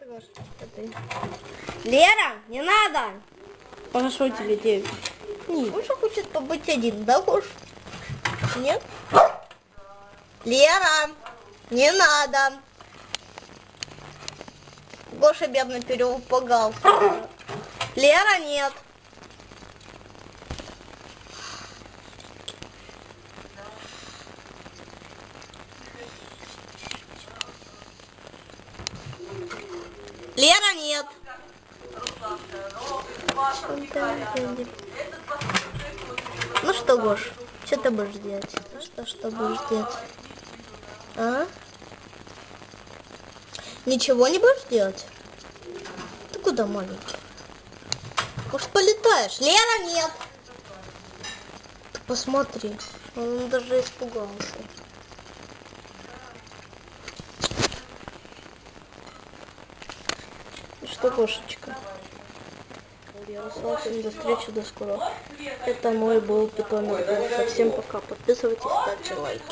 Вот, Гош, это ты. Лера, не надо! Хорошо тебе, девять. Гоша хочет побыть один, да, Гош? Нет? Лера, не надо. Гоша бедно переупугался. Лера, нет. Лера, нет. Ну что, Гош, что ты будешь делать? Ну что, что будешь делать? А? Ничего не будешь делать? Ты куда, маленький? Может, полетаешь? Лера, нет. Ты посмотри, он даже испугался. Что, Гошечка? Ярослав, до встречи, до скорого. Это мой был питомец. Всем пока. Подписывайтесь, ставьте лайки.